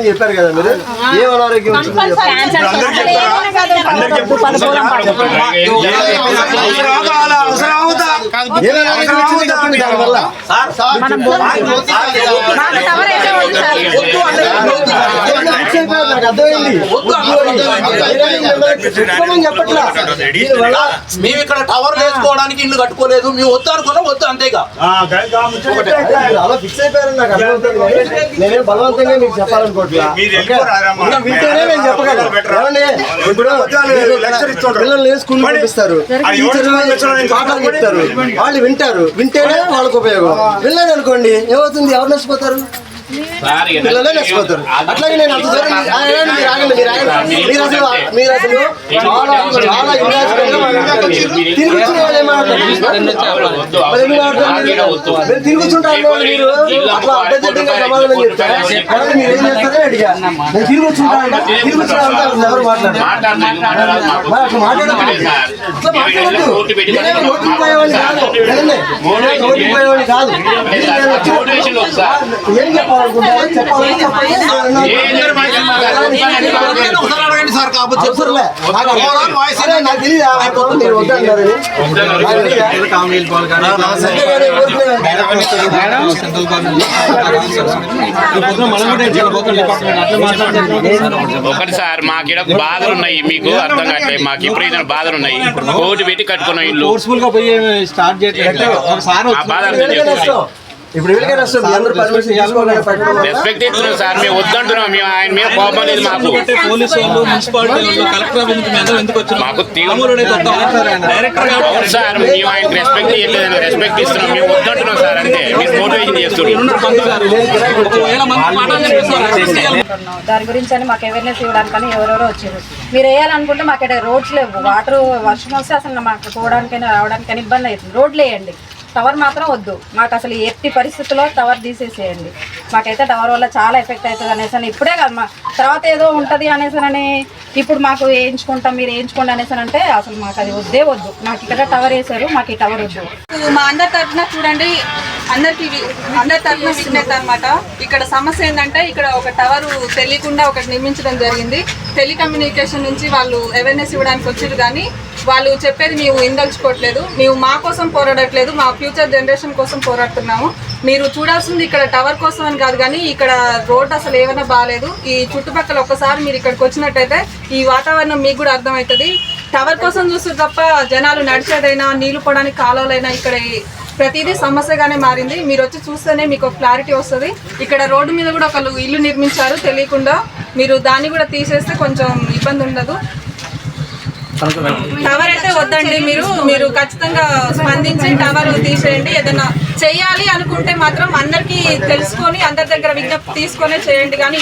వచ్చిందని చెప్పారు కదా మీరు ఏం అనారోగ్యం వచ్చింది చెప్పండి దానివల్ల మేము ఇక్కడ టవర్ వేసుకోవడానికి ఇల్లు కట్టుకోలేదు మేము వద్దు అనుకున్నాం వద్దు అంతేగా అలా ఫిక్స్ అయిపోయారు నాకు అర్థమవుతుంది కానీ నేనేం బలవంతంగా మీకు చెప్పాలనుకోవట్లా మీరు వెళ్ళిపోరారమ్మా. ఇంకా వింటేనే నేను చెప్పగలను ఏమండి? ఇప్పుడు పిల్లల్ని స్కూల్ పంపిస్తారు చెప్తారు వాళ్ళు వింటారు. వింటేనే వాళ్ళకి ఉపయోగం. వినలేదు అనుకోండి ఏమవుతుంది? ఎవరు నష్టపోతారు? పిల్లలే నష్టపోతారు. అట్లాగే నేను అంత మీరు అసలు మీరు అసలు చాలా చాలా ఇలాజికల్గా మాట్లాడతారు. తిరిగి వచ్చిన వాళ్ళు ఏం మాట్లాడతారు మరి ఎందుకు మాట్లాడతారు మీరు? మీరు తిరిగి కూర్చుంటారు అన్నవాళ్ళు మీరు. అట్లా అడ్డదిడ్డంగా సమాధానం చెప్తారు? ఎవరు మీరు ఏం చేస్తారని అడిగా. నేను తిరిగి కూర్చుంటాను తిరిగి కూర్చుంటా ఎవరు మాట్లాడారు? మరి అట్లా మాట్లాడద్దు. అట్లా మాట్లాడద్దు. నేనేమో నోటికి పోయేవాడిని కాదు. కదండి నేనేమో నోటికి పోయేవాడిని కాదు. ఏం చెప్పాలనుకుంటారో చెప్పాలని చెప్పండి ఒకసారి అడగండి సార్ కాకపోతే అవసరంలే నాకు మీరు ఒకటి సార్ బాధలు ఉన్నాయి మీకు అర్థం కావట్లేదు. మాకు ఇప్పుడు బాధలు ఉన్నాయి కోటి పెట్టి కట్టుకున్న ఇల్లు. ఫోర్స్ఫుల్గా పోయి స్టార్ట్ చేయట్లేదు ఆ బాధ. ఇప్పుడు. రెస్పెక్ట్ ఇస్తున్నాం సార్ మేము వద్దంటున్నాం మేము ఆయన మీద కోపం లేదు మాకు. పోలీసు వాళ్ళు మున్సిపాలిటీ వాళ్ళు కలెక్టర్ ఆఫీస్ ఎందుకు మాకు డైరెక్టర్ అవును సార్ మేము ఆయన రెస్పెక్ట్ ఇవ్వలేదు రెస్పెక్ట్ ఇస్తున్నాం మేము వద్దంటున్నాం సార్ అంతే. మీరు మోటివేషన్ చేస్తున్నారు. దాని గురించి అని మాకు అవేర్నెస్ ఇవ్వడానికని ఎవరెవరో వచ్చారు. మీరు వేయాలనుకుంటే మాకు ఇక్కడ రోడ్స్ లేవు. వాటర్ వర్షం వస్తే అసలు మాకు పోవడానికైనా రావడానికైనా ఇబ్బంది అవుతుంది. రోడ్లు వేయండి. టవర్ మాత్రం వద్దు. మాకు అసలు ఎట్టి పరిస్థితుల్లో టవర్ తీసేసేయండి. మాకైతే టవర్ వల్ల చాలా ఎఫెక్ట్ అవుతుంది అనేసి అని ఇప్పుడే కాదు మా తర్వాత ఏదో ఉంటుంది అనేసి అని ఇప్పుడు మాకు వేయించుకుంటాం మీరు వేయించుకోండి అనేసి అంటే అసలు మాకు అది వద్దే వద్దు. మాకు ఇక్కడ టవర్ వేసారు మాకు ఈ టవర్ వద్దు. మా అందరి తరఫున చూడండి అందరికి అందరి తరఫున విజ్ఞత అనమాట ఇక్కడ సమస్య ఏంటంటే ఇక్కడ ఒక టవర్ తెలియకుండా ఒకటి నిర్మించడం జరిగింది. టెలికమ్యూనికేషన్ నుంచి వాళ్ళు అవేర్నెస్ ఇవ్వడానికి వచ్చారు కానీ వాళ్ళు చెప్పేది మేము ఇందలుచుకోవట్లేదు మేము మా కోసం పోరాడట్లేదు మా ఫ్యూచర్ జనరేషన్ కోసం పోరాడుతున్నాము. మీరు చూడాల్సింది ఇక్కడ టవర్ కోసం అని కాదు కానీ ఇక్కడ రోడ్ అసలు ఏమైనా బాగాలేదు ఈ చుట్టుపక్కల ఒక్కసారి మీరు ఇక్కడికి వచ్చినట్టయితే ఈ వాతావరణం మీకు కూడా అర్థమవుతుంది. టవర్ కోసం చూస్తే తప్ప జనాలు నడిచేదైనా నీళ్ళు పోవడానికి కాలువలైనా ఇక్కడ ప్రతిదీ సమస్యగానే మారింది. మీరు వచ్చి చూస్తేనే మీకు ఒక క్లారిటీ వస్తుంది. ఇక్కడ రోడ్డు మీద కూడా ఒకళ్ళు ఇల్లు నిర్మించారు తెలియకుండా మీరు దాన్ని కూడా తీసేస్తే కొంచెం ఇబ్బంది ఉండదు. టవర్ అయితే వద్దండి. మీరు మీరు ఖచ్చితంగా స్పందించి టవర్ తీసేయండి. ఏదైనా చేయాలి అనుకుంటే మాత్రం అందరికీ తెలుసుకొని అందరి దగ్గర విజ్ఞప్తి తీసుకొని చేయండి. కానీ